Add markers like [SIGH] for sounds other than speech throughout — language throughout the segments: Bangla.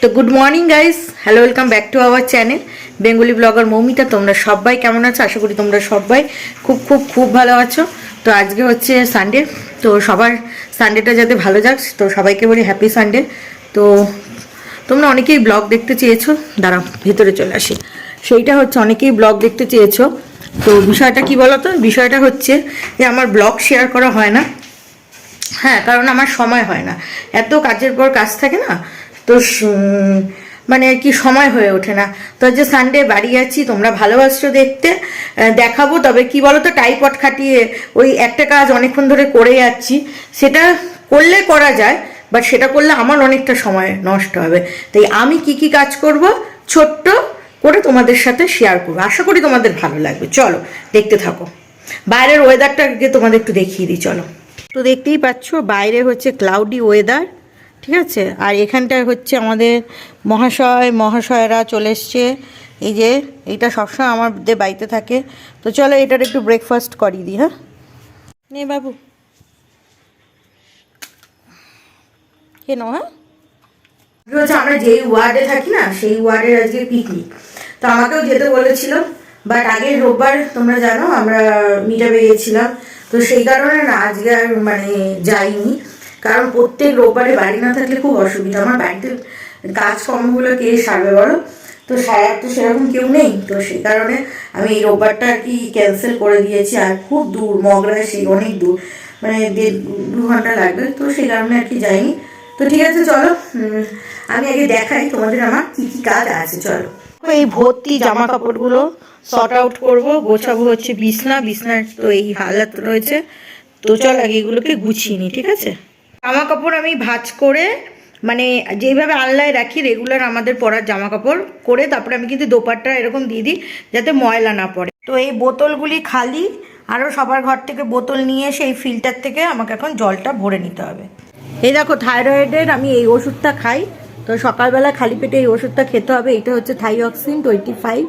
তো good morning guys hello welcome back to our channel Bengali blogger Moumita তোমরা সবাই কেমন আছো? আশা করি তোমরা সবাই খুব খুব খুব ভালো আছো। তো আজকে হচ্ছে সানডে তো সবার সানডেটা যাতে ভালো যাক, তো সবাইকে বলি হ্যাপি সানডে তো তোমরা অনেকেই ব্লগ দেখতে চেয়েছো দাঁড়াও ভেতরে চলে আসি। সেইটা হচ্ছে অনেকেই ব্লগ দেখতে চেয়েছো। তো বিষয়টা কি বলো তো বিষয়টা হচ্ছে যে আমার ব্লগ শেয়ার করা হয় না। হ্যাঁ কারণ আমার সময় হয় না। এত কাজের পর কাজ থাকে না তো মানে আর কি সময় হয়ে ওঠে না। তো যে সানডে বাড়ি আছি, তোমরা ভালোবাসছো দেখতে। দেখাবো, তবে কি বলো তো টাইপট খাটিয়ে ওই একটা কাজ অনেকক্ষণ ধরে করে যাচ্ছি। সেটা করলে করা যায় বাট সেটা করলে আমার অনেকটা সময় নষ্ট হবে। তাই আমি কি কি কাজ করব, ছোট্ট করে তোমাদের সাথে শেয়ার করব। আশা করি তোমাদের ভালো লাগবে। চলো, দেখতে থাকো। বাইরের ওয়েদারটা আগে তোমাদের একটু দেখিয়ে দিই, চলো। তো দেখতেই পাচ্ছ, বাইরে হচ্ছে ক্লাউডি ওয়েদার ঠিক আছে? আর এখানটায় হচ্ছে আমাদের মহাশয়, মহাশয়রা চলে এসছে। এই যে, এইটা সবসময় আমাদের বাড়িতে থাকে। তো চলো এটার একটু ব্রেকফাস্ট করিয়ে দিই হ্যাঁ? নে বাবু। কেন হ্যাঁ? হচ্ছে আমরা যেই ওয়ার্ডে থাকি না, সেই ওয়ার্ডের আজকে পিকনিক তো আমাকেও যেতে বলেছিল বাট আগের রোববার, তোমরা জানো, আমরা মিটাবে গেছিলাম তো সেই কারণে না, আজকে আর মানে যাইনি। কারণ প্রত্যেক রোববারে বাড়ি না থাকলে খুব অসুবিধা। আমার বাড়িতে কাজকর্মগুলো কে সারবে বলো? তো সারার তো সেরকম কেউ নেই। তো সেই কারণে আমি এই রোববারটা আর কি ক্যান্সেল করে দিয়েছি। আর খুব দূর, মগরায় সেই অনেক দূর। মানে দেড় দু ঘণ্টা লাগবে। তো সেই কারণে আর কি যাইনি। তো ঠিক আছে, চলো। আমি আগে দেখাই তোমাদের আমার কী কী কাজ আছে, চলো। এই ভর্তি জামা কাপড়গুলো শর্ট আউট করব। গোছাবো হচ্ছে বিছনা। বিছনার তো এই হালাত রয়েছে। তো চল আগে এগুলোকে গুছিয়ে নিই, ঠিক আছে? জামা কাপড় আমি ভাজ করে মানে যেইভাবে আনলায় রাখি রেগুলার আমাদের পরার জামা কাপড় করে, তারপরে আমি কিন্তু দোপাট্টা এরকম দিয়ে দিই, যাতে ময়লা না পড়ে। তো এই বোতলগুলি খালি, আরও সবার ঘর থেকে বোতল নিয়ে সেই ফিল্টার থেকে আমাকে এখন জলটা ভরে নিতে হবে। এই দেখো থাইরয়েডের আমি এই ওষুধটা খাই। তো সকালবেলা খালি পেটে এই ওষুধটা খেতে হবে এটা হচ্ছে থাইঅক্সিন টোয়েন্টি ফাইভ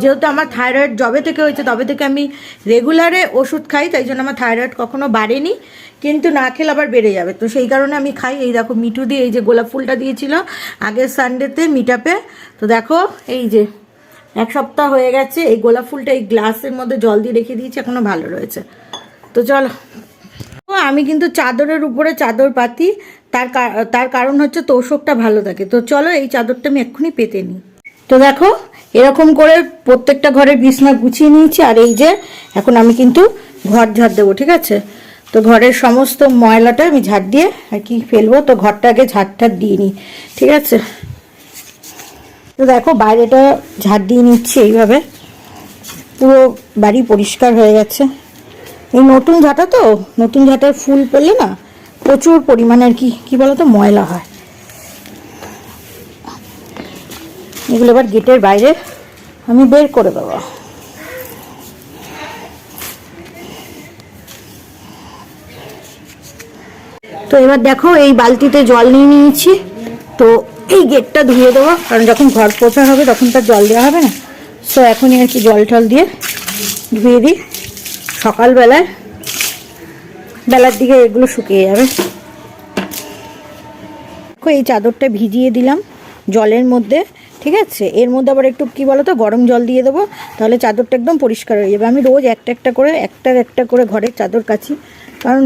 যেহেতু আমার থাইরয়েড জবে থেকে হয়েছে, তবে থেকে আমি রেগুলারে ওষুধ খাই, তাই জন্য আমার থাইরয়েড কখনো বাড়েনি, কিন্তু না খেলে আবার বেড়ে যাবে। তো সেই কারণে আমি খাই, এই দেখো মিঠু দিয়ে এই যে গোলাপ ফুলটা দিয়েছিল আগের সানডেতে মিটাপে তো দেখো, এই যে এক সপ্তাহ হয়ে গেছে, এই গোলাপ ফুলটা এই গ্লাসের মধ্যে জল দিয়ে রেখে দিয়েছি এখনও ভালো রয়েছে। তো চলো আমি কিন্তু চাদরের উপরে চাদর পাতি, তার তার কারণ হচ্ছে তোষকটা ভালো থাকে। তো চলো এই চাদরটা আমি এক্ষুনি পেতে নিই। তো দেখো, এরকম করে প্রত্যেকটা ঘরের বিছনা গুছিয়ে নিয়েছি, আর এই যে এখন আমি কিন্তু ঘর ঝাড় দেবো, ঠিক আছে? তো ঘরের সমস্ত ময়লাটা আমি ঝাড় দিয়ে আর কি ফেলব, তো ঘরটা আগে ঝাড়টা দিয়ে নিই, ঠিক আছে? তো দেখো, বাইরেটা ঝাড় দিয়ে নিচ্ছি এইভাবে। পুরো বাড়ি পরিষ্কার হয়ে গেছে। এই নতুন ঝাঁটা তো, নতুন ঝাঁটার ফুল পড়লে না প্রচুর পরিমাণে আর কি কি বলতো, ময়লা হয়। এগুলো এবার গেটের বাইরে আমি বের করে দেবো। তো এবার দেখো, এই বালতিতে জল নিয়ে নিয়েছি। তো এই গেটটা ধুয়ে দেবো, কারণ যখন ঘর পোছা হবে তখন তার জল দেওয়া হবে না। সো এখনই আর কি জল টল দিয়ে ধুয়ে দিই। সকালবেলায় বেলার দিকে এগুলো শুকিয়ে যাবে। এই চাদরটা ভিজিয়ে দিলাম জলের মধ্যে, ঠিক আছে? এর মধ্যে আবার একটু কি বলো তো গরম জল দিয়ে দেবো, তাহলে চাদরটা একদম পরিষ্কার হয়ে যাবে। আমি রোজ একটা একটা করে, একটা একটা করে ঘরের চাদর কাচি, কারণ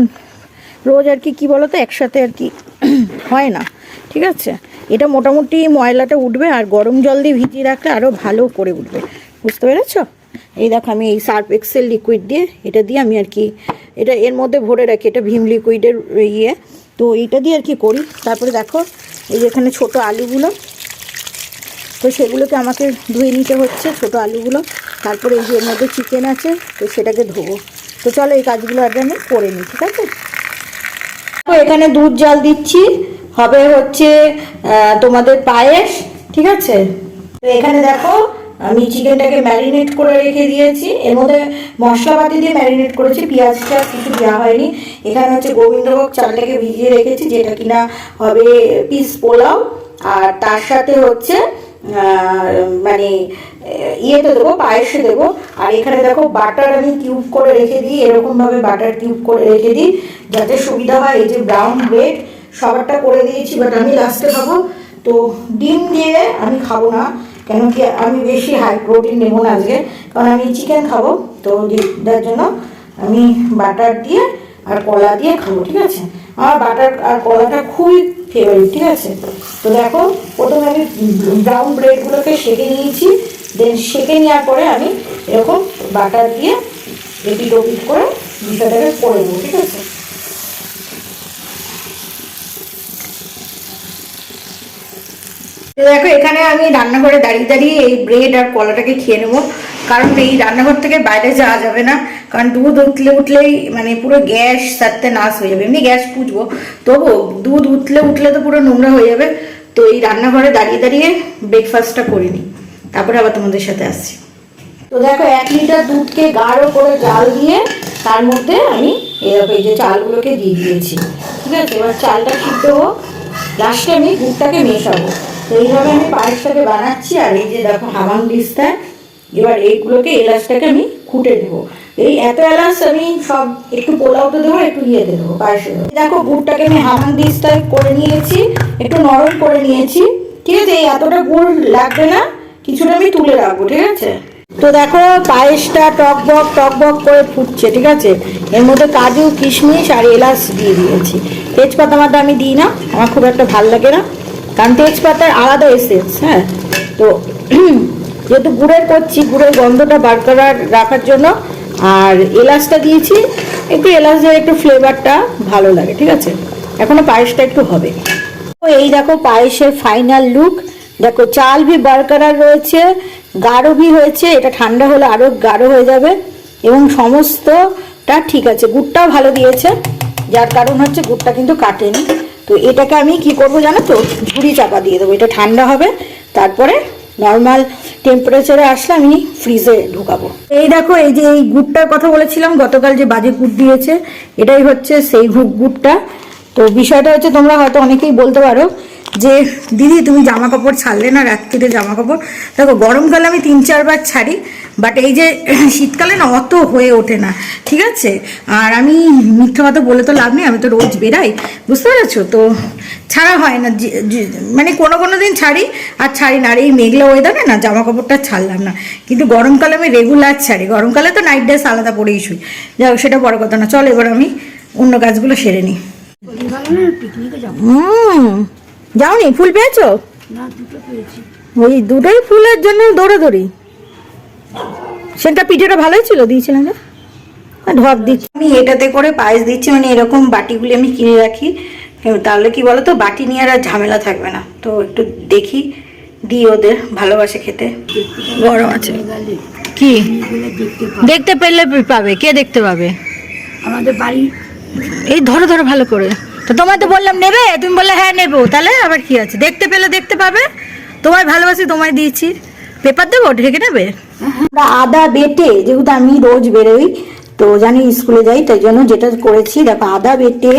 রোজ আর কি, কী বলো তো একসাথে আর কি [CLEARS THROAT] হয় না, ঠিক আছে? এটা মোটামুটি ময়লাটা উঠবে আর গরম জল দিয়ে ভিজিয়ে রাখলে আরও ভালো করে উঠবে। বুঝতে পেরেছ? এই দেখো আমি এই সার্ফ এক্সেল লিকুইড দিয়ে এটা দিয়ে আমি আর কি, এটা এর মধ্যে ভরে রাখি, এটা ভীম লিকুইডের ইয়ে। তো এইটা দিয়ে আর কি করি। তারপরে দেখো, এই যে এখানে ছোটো আলুগুলো, তো সেগুলোকে আমাকে ধুয়ে নিতে হচ্ছে ছোটো আলুগুলো। তারপরে এই যে এর মধ্যে চিকেন আছে, তো সেটাকে ধোবো। তো চলো এই কাজগুলো আগে আমি করে নিই, ঠিক আছে? তো এখানে দুধ জাল দিচ্ছি, হবে হচ্ছে তোমাদের পায়েস, ঠিক আছে? তো এখানে দেখো আমি চিকেনটাকে ম্যারিনেট করে রেখে দিয়েছি। এর মধ্যে মশলাপাতি দিয়ে ম্যারিনেট করেছি, পেঁয়াজ টেয়াজ কিছু দেওয়া হয়নি। এখানে হচ্ছে গোবিন্দভোগ চালটাকে ভিজিয়ে রেখেছি, যেটা কিনা হবে পিস পোলাও। আর তার সাথে হচ্ছে মানে ইয়েতে দেবো, পায়েসে দেবো। আর এখানে দেখো বাটার আমি কিউব করে রেখে দিই, এরকমভাবে বাটার কিউব করে রেখে দিই, যাতে সুবিধা হয়। এই যে ব্রাউন ব্রেড, সবারটা করে দিয়েছি, বাট আমি লাস্টে খাব। তো ডিম দিয়ে আমি খাব না। কেন কি আমি বেশি হাই প্রোটিন নেব না আজকে, কারণ আমি চিকেন খাব, তো তার জন্য আমি বাটার দিয়ে আর কলা দিয়ে খাব, ঠিক আছে? আমার বাটার আর কলাটা খুবই ফেভারিট ঠিক আছে? তো দেখো, প্রথমে আমি ব্রাউন ব্রেডগুলোকে সেকে নিয়েছি দেন সেকে নেওয়ার পরে আমি এরকম বাটার দিয়ে এপিট ওপিট করে বিষয়টাকে করে দেবো ঠিক আছে? দেখো, এখানে আমি রান্নাঘরে দাঁড়িয়ে দাঁড়িয়ে এই ব্রেড আর কলাটাকে খেয়ে নেব। কারণ এই রান্নাঘর থেকে বাইরে যাওয়া যাবে না। কারণ দুধ উঠলে উঠলেই মানে পুরো গ্যাস সারতে নাশ হয়ে যাবে। এমনি গ্যাস পুজবো। তবু দুধ উঠলে উঠলে তো পুরো নোংরা হয়ে যাবে। তো এই রান্নাঘরে দাঁড়িয়ে দাঁড়িয়ে ব্রেকফাস্টটা করে নিই। তারপরে আবার তোমাদের সাথে আসছি। তো দেখো, এক লিটার দুধকে গাঢ় করে জাল দিয়ে তার মধ্যে আমি এরকম এই যে চালগুলোকে দিয়ে দিয়েছি। ঠিক আছে? এবার চালটা সিদ্ধ হোক। লাস্টে আমি দুধটাকে মেশাবো। এইভাবে আমি পায়েসটাকে বানাচ্ছি, আর এই যে দেখো হামাং দিস্তা, এবার এইগুলোকে এলাচটাকে আমি খুঁটে দেবো এই এত এলাচ আমি সব একটু পোলাওতে দেবো, একটু ইয়েতে দেবো, পায়েসে দেখো গুড়টাকে আমি হামাং দিস্তায় করে নিয়েছি, একটু নরম করে নিয়েছি। ঠিক আছে, এই এতটা গুড় লাগবে না, কিছুটা আমি তুলে রাখব, ঠিক আছে? তো দেখো পায়েসটা টক বক টক বক করে ফুটছে, ঠিক আছে? এর মধ্যে কাজু, কিশমিশ আর এলাচ দিয়ে দিয়েছি। তেজপাতা মাথা আমি দিই না, আমার খুব একটা ভালো লাগে না। কারণ তেজপাতার আলাদা এসেন্স হ্যাঁ? তো [CLEARS THROAT] যেহেতু গুড়ের করছি, গুড়ের গন্ধটা বারকরার রাখার জন্য, আর এলাচটা দিয়েছি, একটু এলাচ দিয়ে একটু ফ্লেভারটা ভালো লাগে, ঠিক আছে? এখনও পায়েসটা একটু হবে। তো এই দেখো পায়েসের ফাইনাল লুক দেখো চাল ভি বরকরার রয়েছে, গাঢ় ভি হয়েছে, এটা ঠান্ডা হলে আরও গাঢ় হয়ে যাবে, এবং সমস্তটা ঠিক আছে। গুড়টাও ভালো দিয়েছে, যার কারণ হচ্ছে গুড়টা কিন্তু কাটেনি। তো এটাকে আমি কি করব জানো তো? ঝুড়ি চাপা দিয়ে দেবো। এটা ঠান্ডা হবে, তারপরে নর্মাল টেম্পারেচারে আসলে আমি ফ্রিজে ঢুকাবো। এই দেখো, এই যে এই গুড়টার কথা বলেছিলাম, গতকাল যে বাজে গুড় দিয়েছে, এটাই হচ্ছে সেই গুড়টা। তো বিষয়টা হচ্ছে, তোমরা হয়তো অনেকেই বলতে পারো যে, দিদি, তুমি জামা কাপড় ছাড়লে না রাত্রিতে জামা কাপড় দেখো, গরমকালে আমি তিন চারবার ছাড়ি বাট এই যে শীতকালে না অত হয়ে ওঠে না। ঠিক আছে? আর আমি মিথ্যা কথা বলে তো লাভ নেই আমি তো রোজ বেরাই। বুঝতে পেরেছ? তো ছাড়া হয় না মানে কোনো কোনো দিন ছাড়ি আর ছাড়ি না। আর এই মেঘলা ওয়েদারে না জামা কাপড়টা ছাড়লাম না। কিন্তু গরমকালে আমি রেগুলার ছাড়ি। গরমকালে তো নাইট ড্রেস আলাদা পরেই শুই। যাই হোক, সেটা বড় কথা না। চল এবার আমি অন্য কাজগুলো সেরে নিই যাওনি? ফুল পেয়েছ? ওই দুটোই ফুলের জন্য দৌড়ে দৌড়াদৌড়ি? সেটা পিঠেটা ভালোই ছিল দিয়েছিলাম যে? আর ঢপ দিচ্ছি। আমি এটাতে করে পায়েস দিচ্ছি মানে এরকম বাটিগুলি আমি কিনে রাখি। তাহলে কি বলো তো বাটি নিয়ে আর ঝামেলা থাকবে না। তো একটু দেখি দিই ওদের ভালোবাসে খেতে। গরম আছে। কি? দেখতে দেখতে পেলে পাবে কে দেখতে পাবে? আমাদের বাড়ি। এই ধরো ধরো ভালো করে। তো তোমায় তো বললাম নেবে? তুমি বললে হ্যাঁ নেব। তাহলে আবার কি আছে? দেখতে পেলে দেখতে পাবে। তোমায় ভালোবাসি তোমায় দিয়েছি। পেপার দেবো? ঢেকে নেবে? আমরা আদা বেটে, যেহেতু আমি রোজ বেরোই, তো জানি স্কুলে যাই, তাই জন্য যেটা করেছি, দেখো আদা বেটে,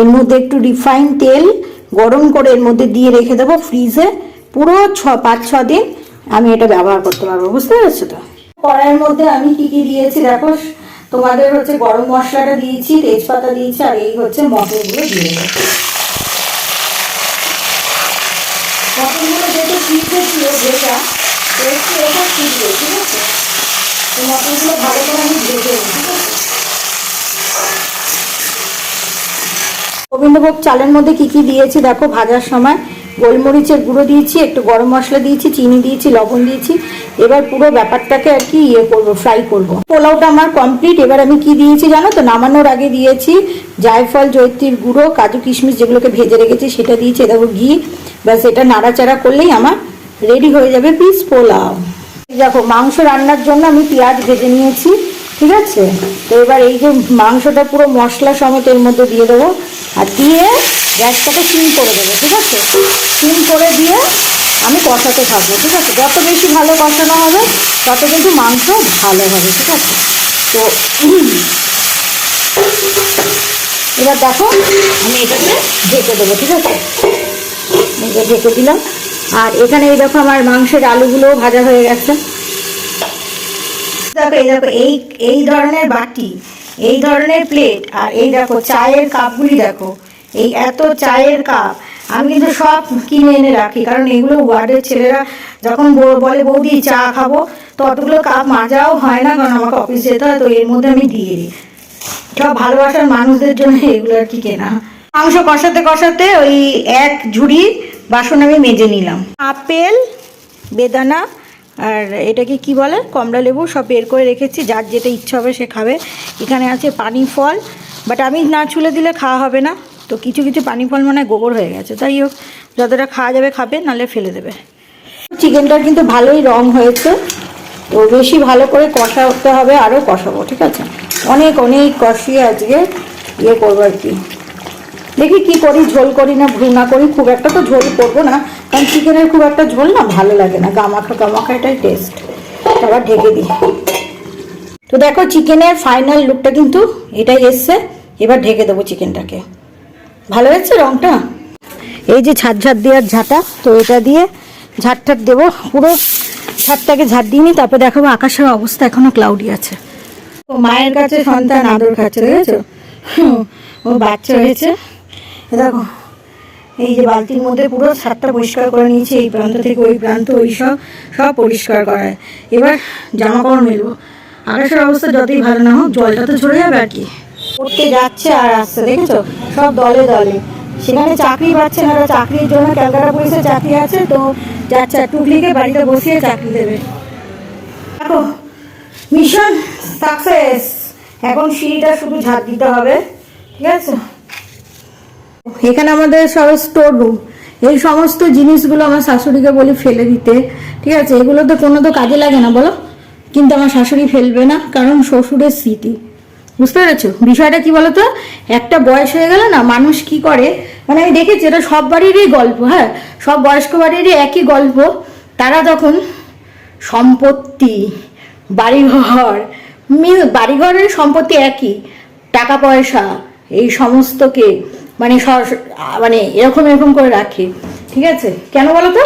এর মধ্যে একটু রিফাইন তেল, গরম করে এর মধ্যে দিয়ে রেখে দেবো ফ্রিজে পুরো ছ, পাঁচ, ছ দিন আমি এটা ব্যবহার করতে পারব, বুঝতে পেরেছ তো? কড়াইয়ের মধ্যে আমি কি কি দিয়েছি দেখো, তোমাদের হচ্ছে গরম মশলাটা দিয়েছি, তেজপাতা দিয়েছি, আর এই হচ্ছে মটরগুলো দিয়ে মটরগুলো যেহেতু ফ্রিজে ছিল যেটা একটু এটা ফ্রিজে ঠিক আছে তো মটরগুলো ভালো করে আমি ভেজে নেব ঠিক আছে গোবিন্দভোগ চালের মধ্যে কি কি দিয়েছি? দেখো, ভাজার সময় গোলমরিচের গুঁড়ো দিয়েছি, একটু গরম মশলা দিয়েছি, চিনি দিয়েছি, লবণ দিয়েছি। এবার পুরো ব্যাপারটাকে আর কি ইয়ে করব ফ্রাই করব। পোলাওটা আমার কমপ্লিট এবার আমি কি দিয়েছি জানো তো? নামানোর আগে দিয়েছি জায়ফল জৈত্রীর গুঁড়ো, কাজু কিশমিশ যেগুলোকে ভেজে রেখেছি, সেটা দিয়েছি। দেখো, ঘি। ব্যাস, এটা নাড়াচাড়া করলেই আমার রেডি হয়ে যাবে পিস পোলাও। দেখো, মাংস রান্নার জন্য আমি পেঁয়াজ ভেজে নিয়েছি, ঠিক আছে? তো এবার এই যে মাংসটা পুরো মশলা সমেত এর মধ্যে দিয়ে দেবো, আর দিয়ে গ্যাসটাকে সিম করে দেবো, ঠিক আছে? সিম করে দিয়ে আমি কষাতে থাকব, ঠিক আছে? যত বেশি ভালো কষানো হবে, তত কিন্তু মাংস ভালো হবে, ঠিক আছে? তো এবার দেখো, আমি এটাকে ঢেকে দেবো, ঠিক আছে? ঢেকে দিলাম আর এখানে এই দেখো আমার মাংসের আলুগুলো ভাজা হয়ে গেছে। দেখো, এই দেখো, এই এই ধরনের বাটি, এই ধরনের প্লেট আর এই দেখো, চায়ের কাপগুলি দেখো, এই এত চায়ের কাপ। আমি কিন্তু সব কিনে এনে রাখি, কারণ এগুলো ওয়ার্ডের ছেলেরা যখন বলে, বৌদি, চা খাব, তো অতগুলো কাপ মাজাও হয় না, কারণ আমাকে অফিস যেতে হয়, তো এর মধ্যে আমি দিয়ে দিই। সব ভালোবাসার মানুষদের জন্য এগুলো আর কি কেনা। মাংস কষাতে কষাতে ওই এক ঝুড়ি বাসন আমি মেজে নিলাম। আপেল, বেদানা আর এটাকে কি বলে? কমলা লেবু সব বের করে রেখেছি। যার যেটা ইচ্ছা হবে সে খাবে। এখানে আছে পানি ফল বাট আমি না ছুলে দিলে খাওয়া হবে না। তো কিছু কিছু পানি ফল মনে গোবর হয়ে গেছে। তাই হোক, যতটা খাওয়া যাবে খাবে, নাহলে ফেলে দেবে। চিকেনটার কিন্তু ভালোই রং হয়েছে। তো বেশি ভালো করে কষা কষাতে হবে আরও কষাবো, ঠিক আছে? অনেক অনেক কষিয়ে আজকে ইয়ে করব আর কি। দেখি কি করি, ঝোল করি না ভ্রু না করি, খুব একটা তো ঝোল করব না, কারণ চিকেনের খুব একটা ঝোল না, ভালো লাগে না, গামাখা গামাখা এটাই টেস্ট আবার ঢেকে দিই। তো দেখো চিকেনের ফাইনাল লুকটা কিন্তু এটাই এসছে, এবার ঢেকে দেবো চিকেনটাকে ভালো হয়েছে রংটা? এই যে ঝাঁট ঝাঁট দেওয়ার ঝাঁটা, তো এটা দিয়ে ঝাঁট ঠাট দেবো, পুরো ঝাঁটটাকে ঝাঁট দিইনি, তারপরে দেখাবো আকাশের অবস্থা এখনও ক্লাউডি আছে। ও মায়ের কাছে সন্তান, আদর খাচ্ছে দেখেছ ও বাচ্চা হয়েছে দেখো, এই যে বালতির মধ্যে পুরো ছাদটা পরিষ্কার করে নিয়েছি, এই প্রান্ত থেকে ওই প্রান্ত, ওই সব সব পরিষ্কার করায় এবার জামা কাপড় মেলবো। আকাশের অবস্থা যতই ভালো না হোক, জলটা তো ঝরে যাবে আর কি। পড়তে যাচ্ছে আর আসছে, দেখেছ? সব দলে দলে। সেখানে চাকরি পাচ্ছে না চাকরির জন্য ক্যালকাটা পুলিশে চাকরি আছে, তো যাচ্ছে টুকলিকে বাড়িতে বসিয়ে চাকরি দেবে। দেখো মিশন সাকসেস এখন সিঁড়িটা শুধু ঝাঁট দিতে হবে, ঠিক আছে? এখানে আমাদের সব স্টোর রুম এই সমস্ত জিনিসগুলো আমার শাশুড়িকে বলি ফেলে দিতে। ঠিক আছে? এগুলো তো কোনো তো কাজে লাগে না, বলো? কিন্তু আমার শাশুড়ি ফেলবে না, কারণ শ্বশুরের স্মৃতি। বুঝতে পেরেছ? বিষয়টা কি বলতো? একটা বয়স হয়ে গেলে না, মানুষ কি করে? মানে আমি দেখেছি, এটা সব বাড়িরই গল্প হ্যাঁ? সব বয়স্ক বাড়িরই একই গল্প। তারা যখন সম্পত্তি, বাড়িঘর মি- বাড়িঘরের সম্পত্তি একই। টাকা পয়সা, এই সমস্তকে মানে মানে এরকম এরকম করে রাখে, ঠিক আছে? কেন বলো তো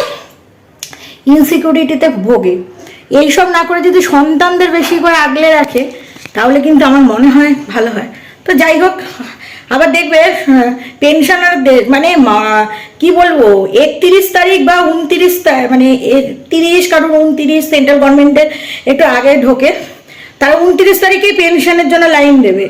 ইনসিকিউরিটিতে ভোগে। এইসব না করে যদি সন্তানদের বেশি করে আগলে রাখে, তাহলে কিন্তু আমার মনে হয় ভালো হয়। তো যাই হোক, আবার দেখবে পেনশনার মানে মা- কি বলব, একত্রিশ তারিখ বা উনত্রিশ মানে তিরিশ, কারণ উনত্রিশ সেন্ট্রাল গভর্নমেন্টের একটু আগে ঢোকে। তারা উনত্রিশ তারিখেই পেনশনের জন্য লাইন দেবে।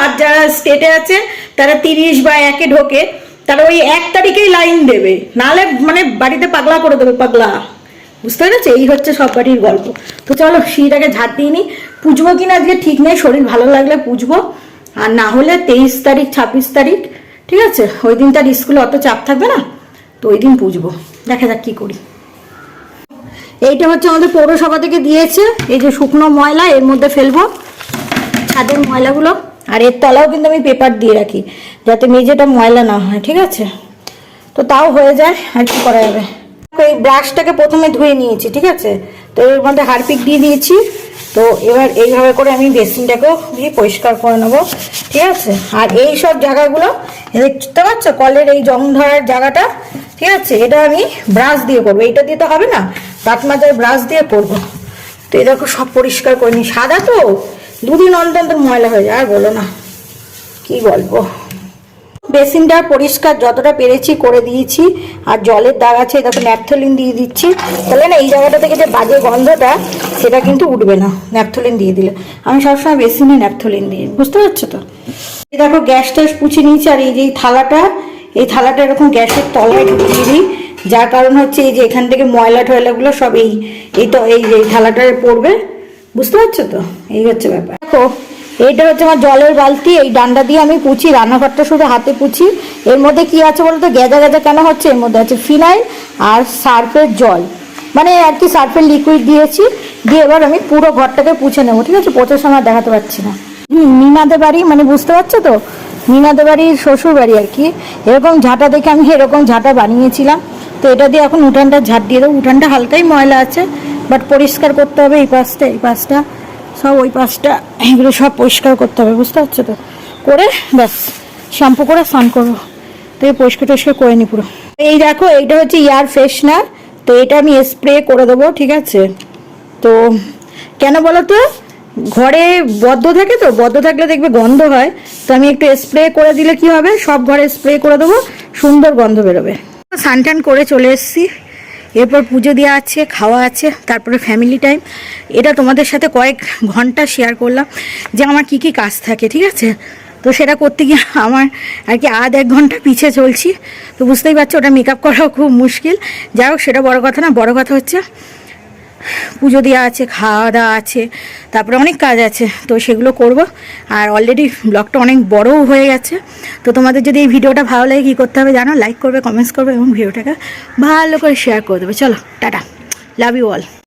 আর যারা স্টেটে আছে, তারা তিরিশ বা একে ঢোকে, তারা ওই এক তারিখেই লাইন দেবে। নাহলে মানে বাড়িতে পাগলা করে দেবে, পাগলা। বুঝতে পেরেছ? এই হচ্ছে সব বাড়ির গল্প। তো চলো, সিঁড়িটাকে ঝাঁট দিয়ে নিই পুজবো কিনা আজকে ঠিক নেই, শরীর ভালো লাগলে পুজবো। আর না হলে তেইশ তারিখ, ছাব্বিশ তারিখ, ঠিক আছে? ওই দিন তার স্কুলে অত চাপ থাকবে না, তো ওই দিন পুজবো। দেখা যাক কী করি। এইটা হচ্ছে আমাদের পৌরসভা থেকে দিয়েছে। এই যে শুকনো ময়লা, এর মধ্যে ফেলব। ছাদের ময়লাগুলো। আর এর তলাও কিন্তু আমি পেপার দিয়ে রাখি, যাতে মেঝেটা ময়লা না হয়, ঠিক আছে? তো তাও হয়ে যায়, আর কি করা যাবে? এই ব্রাশটাকে প্রথমে ধুয়ে নিয়েছি, ঠিক আছে? তো এর মধ্যে হারপিক দিয়ে দিয়েছি। তো এবার এইভাবে করে আমি বেসিনটাকেও পরিষ্কার করে নেব, ঠিক আছে? আর এই সব জায়গাগুলো দেখতে পাচ্ছ, কলের এই জং ধরার জায়গাটা, ঠিক আছে? এটা আমি ব্রাশ দিয়ে করব। এটা দিয়ে তো হবে না? দাঁত মাজার ব্রাশ দিয়ে করব তো এই দেখো সব পরিষ্কার করে নি সাদা তো? দুদিন অন্তর অন্তর ময়লা হয়ে যায়, আর বলো না। কি গল্প বেসিনটা পরিষ্কার যতটা পেরেছি করে দিয়েছি, আর জলের দাগ আছে দেখো ন্যাপথলিন দিয়ে দিচ্ছি। তাহলে না, এই জায়গাটা থেকে যে বাজে গন্ধটা, সেটা কিন্তু উঠবে না। ন্যাপথলিন দিয়ে দিলে। আমি সবসময় বেসিনে ন্যাপথলিন দিই। বুঝতে পারছ তো? দেখো, গ্যাস ট্যাস পুছে নিয়েছি, আর এই যে থালাটা, এই থালাটা এরকম গ্যাসের তলায় ঢুকিয়ে দিই। যার কারণ হচ্ছে এই যে এখান থেকে ময়লা টয়লাগুলো সব এই এই তো এই যে থালাটায় পড়বে। বুঝতে পারছ তো? এই হচ্ছে ব্যাপার। দেখো, এইটা হচ্ছে আমার জলের বালতি, এই ডান্ডা দিয়ে আমি পুছি, রান্নাঘরটা শুধু হাতে পুছি। এর মধ্যে কি আছে বলতো? গেজা গেজা কেন হচ্ছে? এর মধ্যে আছে ফিনাইল আর সার্ফের জল। মানে আর কি সার্ফের লিকুইড দিয়েছি, দিয়ে এবার আমি পুরো ঘরটাকে পুছে নেব, ঠিক আছে? পোচার সময় দেখাতে পারছি না। হুম, মিনাদের বাড়ি মানে বুঝতে পারছ তো? মিনাদের বাড়ির শ্বশুর বাড়ি আর কি। এরকম ঝাঁটা দেখে আমি এরকম ঝাঁটা বানিয়েছিলাম। তো এটা দিয়ে এখন উঠানটা ঝাঁট দিয়ে দেবো। উঠানটা হালকাই ময়লা আছে বাট পরিষ্কার করতে হবে এই পাশটা এই পাশটা। সব ওই পাশটা, এগুলো সব পরিষ্কার করতে হবে, বুঝতে পারছ তো? করে ব্যাস, শ্যাম্পু করে স্নান করব। তো এই পরিষ্কার টরিষ্কার করে নি পুরো। এই দেখো, এইটা হচ্ছে এয়ার ফ্রেশনার তো এটা আমি স্প্রে করে দেবো, ঠিক আছে? তো কেন বলো তো ঘরে বদ্ধ থাকে তো, বদ্ধ থাকলে দেখবে গন্ধ হয়। তো আমি একটু স্প্রে করে দিলে কি হবে? সব ঘরে স্প্রে করে দেবো, সুন্দর গন্ধ বেরোবে। স্নান টান করে চলে এসেছি। এরপর পুজো দেওয়া আছে, খাওয়া আছে, তারপরে ফ্যামিলি টাইম এটা তোমাদের সাথে কয়েক ঘণ্টা শেয়ার করলাম যে আমার কি কি কাজ থাকে, ঠিক আছে? তো সেটা করতে গিয়ে আমার আর কি আধ এক ঘণ্টা পিছিয়ে চলছি। তো বুঝতেই পারছ, ওটা মেকআপ করাও খুব মুশকিল। যাই হোক, সেটা বড় কথা না, বড় কথা হচ্ছে পুজো দেওয়া আছে, খাওয়া দাওয়া আছে, তারপরে অনেক কাজ আছে, তো সেগুলো করব। আর অলরেডি ব্লগটা অনেক বড়ও হয়ে গেছে। তো তোমাদের যদি এই ভিডিওটা ভালো লাগে, কী করতে হবে জানো? লাইক করবে কমেন্টস করবে এবং ভিডিওটাকে ভালো করে শেয়ার করে দেবে। চলো, টাটা। Love you all